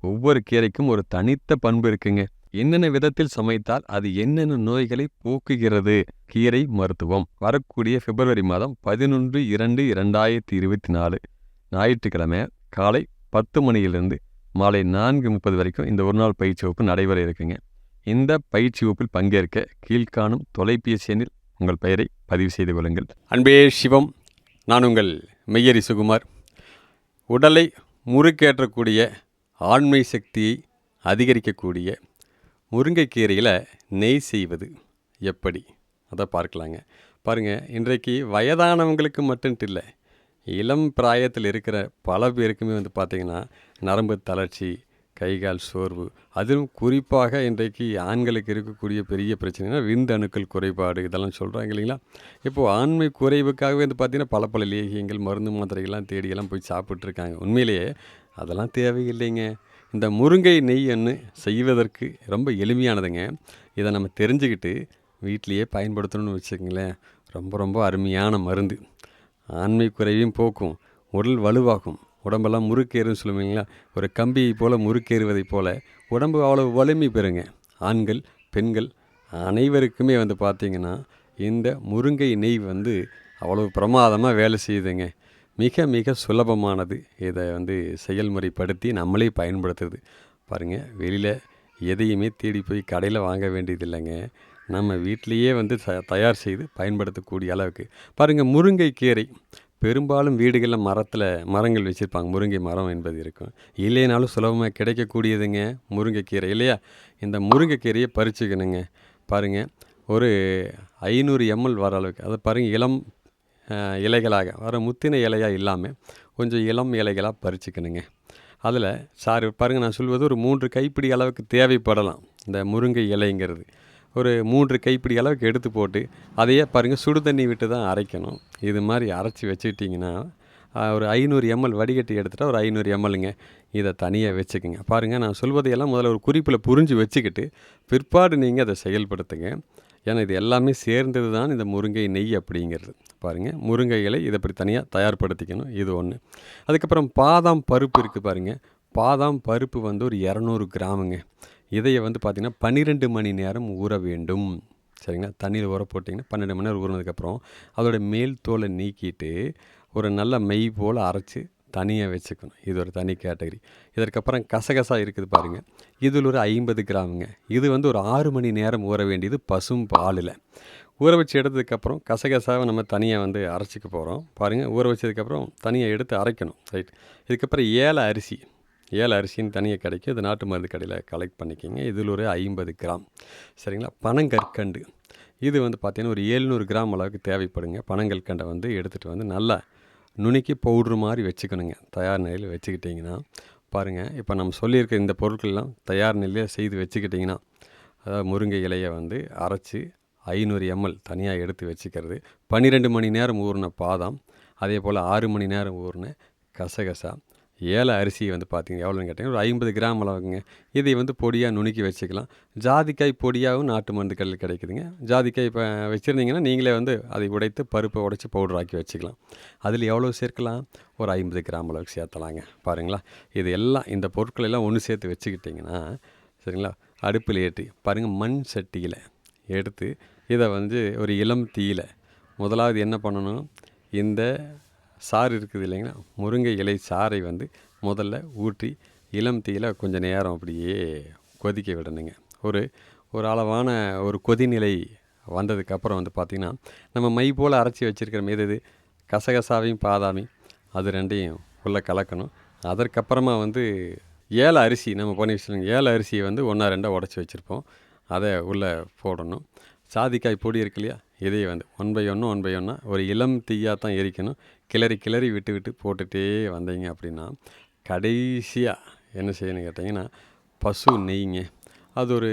ஒவ்வொரு கீரைக்கும் ஒரு தனித்த பண்பு இருக்குங்க. என்னென்ன விதத்தில் சமைத்தால் அது என்னென்ன நோய்களை போக்குகிறது? கீரை மருத்துவம். வரக்கூடிய பிப்ரவரி மாதம் பதினொன்று இரண்டு இரண்டாயிரத்தி இருபத்தி நாலு. ஞாயிற்றுக்கிழமை காலை பத்து மணியிலிருந்து மாலை நான்கு முப்பது வரைக்கும் இந்த ஒரு நாள் பயிற்சி வகுப்பு நடைபெற இருக்குங்க. இந்த பயிற்சி வகுப்பில் பங்கேற்க கீழ்காணும் தொலைபேசி எண்ணில் உங்கள் பெயரை பதிவு செய்து கொள்ளுங்கள். அன்பே சிவம் நான் உங்கள் மெய்யரி சுகுமார். உடலை முறுக்கேற்றக்கூடிய ஆண்மை சக்தியை அதிகரிக்கக்கூடிய முருங்கைக்கீரையில் நெய் செய்வது எப்படி? அதை பார்க்கலாங்க. பாருங்கள் இன்றைக்கு வயதானவங்களுக்கு மட்டும்ட்டு இல்லை இளம் பிராயத்தில் இருக்கிற பல பேருக்குமே வந்து பார்த்திங்கன்னா நரம்பு தளர்ச்சி கை கால் சோர்வு அதிலும் குறிப்பாக இன்றைக்கு ஆண்களுக்கு இருக்கக்கூடிய பெரிய பிரச்சனைனா விந்தணுக்கள் குறைபாடு இதெல்லாம் சொல்கிறாங்க இல்லைங்களா? இப்போது ஆண்மை குறைவுக்காகவே வந்து பார்த்திங்கன்னா பல பல லேகியங்கள் மருந்து மாத்திரைகள்லாம் தேடியெல்லாம் போய் சாப்பிட்ருக்காங்க உண்மையிலேயே அதெல்லாம் தேவையில்லைங்க. இந்த முருங்கை நெய் எண்ணு செய்வதற்கு ரொம்ப எளிமையானதுங்க. இதை நம்ம தெரிஞ்சுக்கிட்டு வீட்டிலையே பயன்படுத்தணும்னு வச்சுக்கோங்களேன். ரொம்ப ரொம்ப அருமையான மருந்து. ஆண்மை குறைவையும் போக்கும். உடல் வலுவாகும். உடம்பெல்லாம் முறுக்கேறுன்னு சொல்லுவீங்களா ஒரு கம்பியை போல் முறுக்கேறுவதைப் போல் உடம்பு அவ்வளோ வலிமை பெறுங்க. ஆண்கள் பெண்கள் அனைவருக்குமே வந்து பார்த்திங்கன்னா இந்த முருங்கை நெய் வந்து அவ்வளோ பிரமாதமாக வேலை செய்யுதுங்க. மிக மிக சுலபமானது. இதை வந்து செயல்முறைப்படுத்தி நம்மளே பயன்படுத்துறது. பாருங்கள் வெளியில் எதையுமே தேடி போய் கடையில் வாங்க வேண்டியதில்லைங்க. நம்ம வீட்டிலையே வந்து த தயார் செய்து பயன்படுத்தக்கூடிய அளவுக்கு. பாருங்கள் முருங்கை கீரை. பெரும்பாலும் வீடுகளில் மரத்தில் மரங்கள் வச்சுருப்பாங்க. முருங்கை மரம் என்பது இருக்கும். இல்லைனாலும் சுலபமாக கிடைக்கக்கூடியதுங்க முருங்கைக்கீரை இல்லையா? இந்த முருங்கைக்கீரையை பறிச்சுக்கணுங்க. பாருங்கள் ஒரு ஐநூறு எம்எல் வர அளவுக்கு. அதை பாருங்கள் இளம் இலைகளாக வர முத்தின இலையாக இல்லாமல் கொஞ்சம் இளம் இலைகளாக பறிச்சுக்கணுங்க. அதில் சார் பாருங்கள் நான் சொல்வது ஒரு மூன்று கைப்பிடி அளவுக்கு தேவைப்படலாம் இந்த முருங்கை இலைங்கிறது. ஒரு மூன்று கைப்பிடி அளவுக்கு எடுத்து போட்டு அதையே பாருங்கள் சுடு தண்ணி விட்டு தான் அரைக்கணும். இது மாதிரி அரைச்சி வச்சுக்கிட்டிங்கன்னா ஒரு ஐநூறு எம்எல் வடிகட்டி எடுத்துகிட்டா ஒரு ஐநூறு எம்எல்ங்க. இதை தனியாக வச்சுக்கோங்க. பாருங்கள் நான் சொல்வதையெல்லாம் முதல்ல ஒரு குறிப்பில் புரிஞ்சு வச்சுக்கிட்டு பிற்பாடு நீங்கள் அதை செயல்படுத்துங்க. ஏன்னா இது எல்லாமே சேர்ந்தது தான் இந்த முருங்கை நெய் அப்படிங்கிறது. பாருங்கள் முருங்கை இலை இதை இப்படி தனியாக தயார்படுத்திக்கணும். இது ஒன்று அதுக்கப்புறம் பாதாம் பருப்பு இருக்குது பாருங்கள் பாதாம் பருப்பு வந்து ஒரு இரநூறு கிராமுங்க. இதையை வந்து பார்த்திங்கன்னா பன்னிரெண்டு மணி நேரம் ஊற வேண்டும். சரிங்களா? தண்ணியில் ஊற போட்டிங்கன்னா பன்னெண்டு மணி நேரம் ஊறினதுக்கப்புறம் அதோடய மேல் தோலை நீக்கிட்டு ஒரு நல்ல மெய் போல் அரைச்சி தனியாக வச்சுக்கணும். இது ஒரு தனி கேட்டகரி இதற்கப்புறம் கசகசா இருக்குது பாருங்கள் இதில் ஒரு ஐம்பது கிராமுங்க. இது வந்து ஒரு ஆறு மணி நேரம் ஊற வேண்டியது பசும் பாலில். ஊற வச்சு எடுத்ததுக்கப்புறம் கசகசாவை நம்ம தனியாக வந்து அரைச்சிக்க போகிறோம் பாருங்கள் ஊற வச்சதுக்கப்புறம் தனியாக எடுத்து அரைக்கணும். ரைட். இதுக்கப்புறம் ஏழை அரிசி. ஏழு அரிசின்னு தனியாக கிடைக்கும். இது நாட்டு மருந்து கடையில் கலெக்ட் பண்ணிக்கிங்க. இதில் ஒரு ஐம்பது கிராம். சரிங்களா? பனங்கற்கண்டு. இது வந்து பார்த்திங்கன்னா ஒரு ஏழ்நூறு கிராம் அளவுக்கு தேவைப்படுங்க. பனங்கற்கண்டை வந்து எடுத்துகிட்டு வந்து நல்லா நுணுக்கி பவுட்ரு மாதிரி வச்சுக்கணுங்க. தயார் நிலையில் வச்சுக்கிட்டிங்கன்னா பாருங்கள் இப்போ நம்ம சொல்லியிருக்க இந்த பொருட்கள்லாம் தயார் நிலையில் செய்து வச்சுக்கிட்டிங்கன்னா அதாவது முருங்கை இலையை வந்து அரைச்சி ஐநூறு எம்எல் தனியாக எடுத்து வச்சுக்கிறது. பன்னிரெண்டு மணி நேரம் ஊறின பாதாம் அதே போல் ஆறு மணி நேரம் ஊறின கசகசா ஏழை அரிசி வந்து பார்த்திங்க எவ்வளோன்னு கேட்டிங்கன்னா ஒரு ஐம்பது கிராம் அளவுங்க இதை வந்து பொடியாக நுணுக்கி வச்சுக்கலாம். ஜாதிக்காய் பொடியாகவும் நாட்டு மருந்து கடையில் கிடைக்குதுங்க. ஜாதிக்காய் இப்போ வச்சுருந்தீங்கன்னா நீங்களே வந்து அதை உடைத்து பருப்பை உடைச்சி பவுடராக்கி வச்சுக்கலாம். அதில் எவ்வளோ சேர்க்கலாம்? ஒரு ஐம்பது கிராம் அளவுக்கு சேர்த்தலாங்க. பாருங்களா. இது எல்லாம் இந்த பொருட்கள் எல்லாம் ஒன்று சேர்த்து வச்சுக்கிட்டிங்கன்னா சரிங்களா? அடுப்பில் ஏற்றி பாருங்கள் மண் சட்டியில் எடுத்து இதை வந்து ஒரு இளம் தீயில் முதலாவது என்ன பண்ணணும்? இந்த சாறு இருக்குது இல்லைங்களா? முருங்கை இலை சாறை வந்து முதல்ல ஊற்றி இளம் தீயில் கொஞ்சம் நேரம் அப்படியே கொதிக்க விடணுங்க. ஒரு ஒரு அளவான ஒரு கொதிநிலை வந்ததுக்கப்புறம் வந்து பார்த்திங்கன்னா நம்ம மை போல் அரைச்சி வச்சுருக்கிற மீது இது கசகசாவையும் பாதாமையும் அது ரெண்டையும் உள்ளே கலக்கணும். அதற்கப்புறமா வந்து ஏழை அரிசி நம்ம பண்ணி வச்சுருங்க ஏழை அரிசியை வந்து ஒன்றா ரெண்டாக உடச்சி வச்சுருப்போம். அதை உள்ளே போடணும். சாதிக்காய் பொடி இருக்கு இல்லையா? இதை வந்து ஒன் பை ஒன்று ஒன் பை ஒன்றா ஒரு இளம் தீயாக தான் எரிக்கணும். கிளறி கிளறி விட்டு விட்டு போட்டுகிட்டே வந்தீங்க அப்படின்னா கடைசியாக என்ன செய்யணும் கேட்டிங்கன்னா பசு நெய்ங்க. அது ஒரு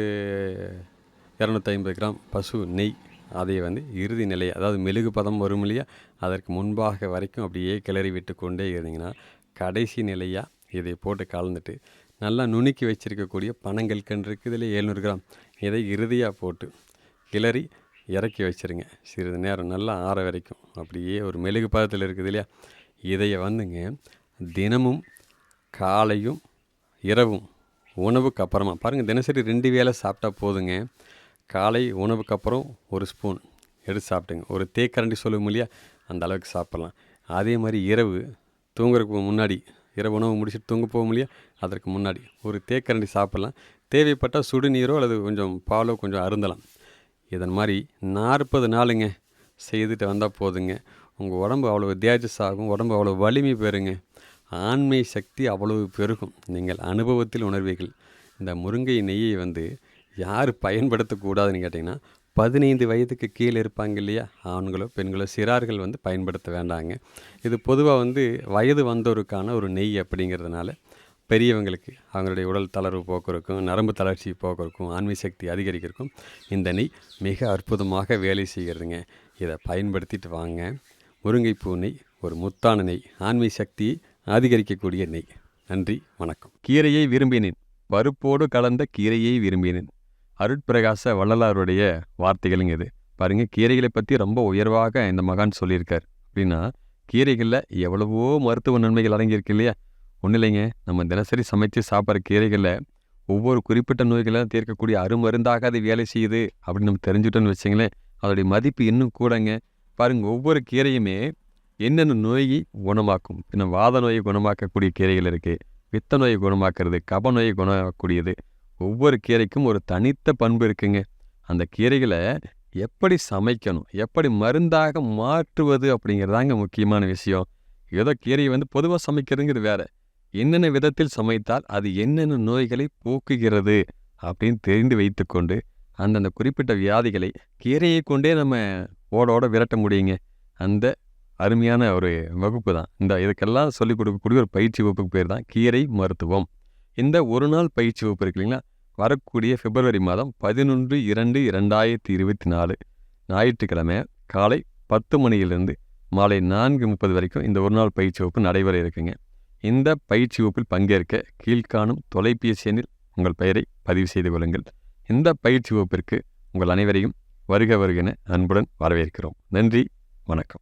இரநூத்தி ஐம்பது கிராம் பசு நெய். அதை வந்து இறுதி நிலை அதாவது மெழுகு பதம் வரும் இல்லையா அதற்கு முன்பாக வரைக்கும் அப்படியே கிளறி விட்டு கொண்டே இருந்தீங்கன்னா கடைசி நிலையாக இதை போட்டு கலந்துட்டு நல்லா நுணுக்கி வச்சுருக்கக்கூடிய பனங்கள் கன்று இருக்குது இதில் எழுநூறு கிராம். இதை இறுதியாக போட்டு கிளறி இறக்கி வச்சுருங்க. சிறிது நேரம் நல்லா ஆற வரைக்கும். அப்படியே ஒரு மெழுகு பதத்தில் இருக்குது இல்லையா? இதையை வந்துங்க தினமும் காலையும் இரவும் உணவுக்கு அப்புறமா பாருங்கள் தினசரி ரெண்டு வேளை சாப்பிட்டா போதுங்க. காலை உணவுக்கு அப்புறம் ஒரு ஸ்பூன் எடுத்து சாப்பிட்டுங்க ஒரு தேக்கரண்டி சொல்லுவோம் இல்லையா? அந்த அளவுக்கு சாப்பிட்லாம். அதே மாதிரி இரவு தூங்குறதுக்கு முன்னாடி இரவு உணவு முடிச்சுட்டு தூங்க போக முடியா அதற்கு முன்னாடி ஒரு தேக்கரண்டி சாப்பிட்லாம். தேவைப்பட்டால் சுடுநீரோ அல்லது கொஞ்சம் பாலோ கொஞ்சம் அருந்தலாம். இதன் மாதிரி நாற்பது நாளுங்க செய்துட்டு வந்தால் போதுங்க. உங்கள் உடம்பு அவ்வளோ தேஜஸ் ஆகும் உடம்பு அவ்வளோ வலிமை பெறுங்க. ஆண்மை சக்தி அவ்வளவு பெருகும். நீங்கள் அனுபவத்தில் உணர்வீர்கள். இந்த முருங்கை நெய்யை வந்து யார் பயன்படுத்தக்கூடாதுன்னு கேட்டிங்கன்னா பதினைந்து வயதுக்கு கீழே இருப்பாங்க இல்லையா? ஆண்களோ பெண்களோ சிறார்கள் வந்து பயன்படுத்த வேண்டாங்க. இது பொதுவாக வந்து வயது வந்தோருக்கான ஒரு நெய் அப்படிங்கிறதுனால பெரியவங்களுக்கு அவங்களுடைய உடல் தளர்வு போக்குறக்கும் நரம்பு தளர்ச்சி போக்குறக்கும் ஆண்மை சக்தி அதிகரிக்கிறக்கும் இந்த நெய் மிக அற்புதமாக வேலை செய்கிறதுங்க. இதை பயன்படுத்திட்டு வாங்க. முருங்கைப்பூ நெய் ஒரு முத்தான நெய் ஆண்மை சக்தியை அதிகரிக்கக்கூடிய நெய். நன்றி வணக்கம். கீரையை விரும்பினேன். பருப்போடு கலந்த கீரையை விரும்பினேன். அருட்பிரகாச வள்ளலாருடைய வார்த்தைகளுங்க இது. பாருங்கள் கீரைகளை பற்றி ரொம்ப உயர்வாக இந்த மகான் சொல்லியிருக்கார். அப்படின்னா கீரைகளில் எவ்வளவோ மருத்துவ நன்மைகள் அடங்கியிருக்கு இல்லையா? ஒன்றும் இல்லைங்க. நம்ம தினசரி சமைச்சு சாப்பிட்ற கீரைகளில் ஒவ்வொரு குறிப்பிட்ட நோய்களை தீர்க்கக்கூடிய அருமருந்தாக அது வேலை செய்யுது அப்படின்னு நம்ம தெரிஞ்சுட்டோன்னு வச்சிங்களேன் அதோடைய மதிப்பு இன்னும் கூடங்க. பாருங்க ஒவ்வொரு கீரையுமே என்னென்ன நோயை குணமாக்கும்? இன்னும் வாத நோயை குணமாக்கக்கூடிய கீரைகள் இருக்குது பித்த நோயை குணமாக்குறது கப நோயை குணமாக்கக்கூடியது. ஒவ்வொரு கீரைக்கும் ஒரு தனித்த பண்பு இருக்குங்க. அந்த கீரைகளை எப்படி சமைக்கணும்? எப்படி மருந்தாக மாற்றுவது அப்படிங்கிறதாங்க முக்கியமான விஷயம். ஏதோ கீரையை வந்து பொதுவாக சமைக்கிறதுங்கிறது வேற. என்னென்ன விதத்தில் சமைத்தால் அது என்னென்ன நோய்களை போக்குகிறது அப்படின்னு தெரிந்து வைத்துக்கொண்டு அந்தந்த குறிப்பிட்ட வியாதிகளை கீரையை கொண்டே நம்ம ஓட ஓட விரட்ட முடியுங்க. அந்த அருமையான ஒரு வகுப்பு தான். இந்த இதுக்கெல்லாம் சொல்லிக் கொடுக்கக்கூடிய ஒரு பயிற்சி வகுப்புக்கு பேர் தான் கீரை மருத்துவம். இந்த ஒரு நாள் பயிற்சி வகுப்பு இருக்கு இல்லைங்களா? வரக்கூடிய பிப்ரவரி மாதம் பதினொன்று இரண்டு இரண்டாயிரத்தி இருபத்தி நாலு ஞாயிற்றுக்கிழமை காலை பத்து மணியிலிருந்து மாலை நான்கு முப்பது வரைக்கும் இந்த ஒரு நாள் பயிற்சி வகுப்பு நடைபெற இருக்குங்க. இந்த பயிற்சி வகுப்பில் பங்கேற்க கீழ்காணும் தொலைபேசி எண்ணில் உங்கள் பெயரை பதிவு செய்து கொள்ளுங்கள். இந்த பயிற்சி வகுப்பிற்கு உங்கள் அனைவரையும் வருக வருகென அன்புடன் வரவேற்கிறோம். நன்றி வணக்கம்.